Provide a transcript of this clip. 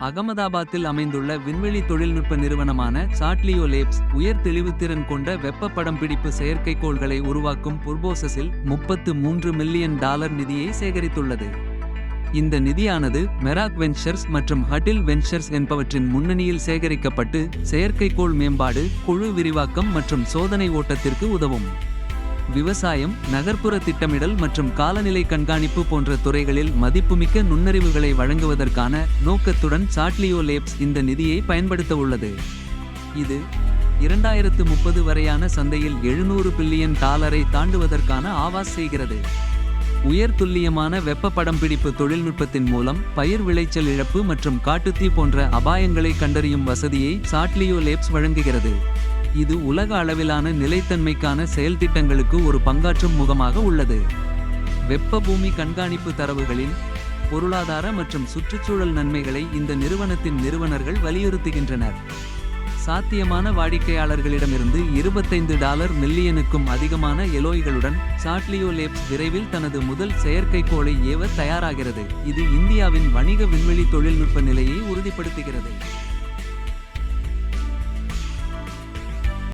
அகமதாபாத்தில் அமைந்துள்ள விண்வெளி தொழில்நுட்ப நிறுவனமான சாட்லியோ லேப்ஸ் உயர் தெளிவுத்திறன் கொண்ட வெப்ப படம் பிடிப்பு செயற்கைக்கோள்களை உருவாக்கும் புர்போசஸில் முப்பத்து மூன்று மில்லியன் டாலர் நிதியை சேகரித்துள்ளது. இந்த நிதியானது மெராக் வென்ச்சர்ஸ் மற்றும் ஹட்டில் வென்ச்சர்ஸ் என்பவற்றின் முன்னணியில் சேகரிக்கப்பட்டு செயற்கைக்கோள் மேம்பாடு குழு விரிவாக்கம் மற்றும் சோதனை ஓட்டத்திற்கு உதவும். விவசாயம் நகர்ப்புற திட்டமிடல் மற்றும் காலநிலை கண்காணிப்பு போன்ற துறைகளில் மதிப்புமிக்க நுண்ணறிவுகளை வழங்குவதற்கான நோக்கத்துடன் சாட்லியோ லேப்ஸ் இந்த நிதியை பயன்படுத்த உள்ளது. இது இரண்டாயிரத்து முப்பது வரையான சந்தையில் எழுநூறு பில்லியன் டாலரை தாண்டுவதற்கான ஆவாஸ் செய்கிறது. உயர் துல்லியமான வெப்ப படம் பிடிப்பு தொழில்நுட்பத்தின் மூலம் பயிர் விளைச்சல் இழப்பு மற்றும் காட்டுத்தீ போன்ற அபாயங்களை கண்டறியும் வசதியை சாட்லியோ லேப்ஸ் வழங்குகிறது. இது உலக அளவிலான நிலைத்தன்மைக்கான செயல்திட்டங்களுக்கு ஒரு பங்காற்றும் முகமாக உள்ளது. வெப்ப பூமி கண்காணிப்பு தரவுகளின் பொருளாதார மற்றும் சுற்றுச்சூழல் நன்மைகளை இந்த நிறுவனத்தின் நிறுவனர்கள் வலியுறுத்துகின்றனர். சாத்தியமான வாடிக்கையாளர்களிடமிருந்து இருபத்தைந்து டாலர் மில்லியனுக்கும் அதிகமான எலோய்களுடன் சாட்லியோ லேப்ஸ் விரைவில் தனது முதல் செயற்கைக்கோளை ஏவ தயாராகிறது. இது இந்தியாவின் வணிக விண்வெளி தொழில்நுட்ப நிலையை உறுதிப்படுத்துகிறது.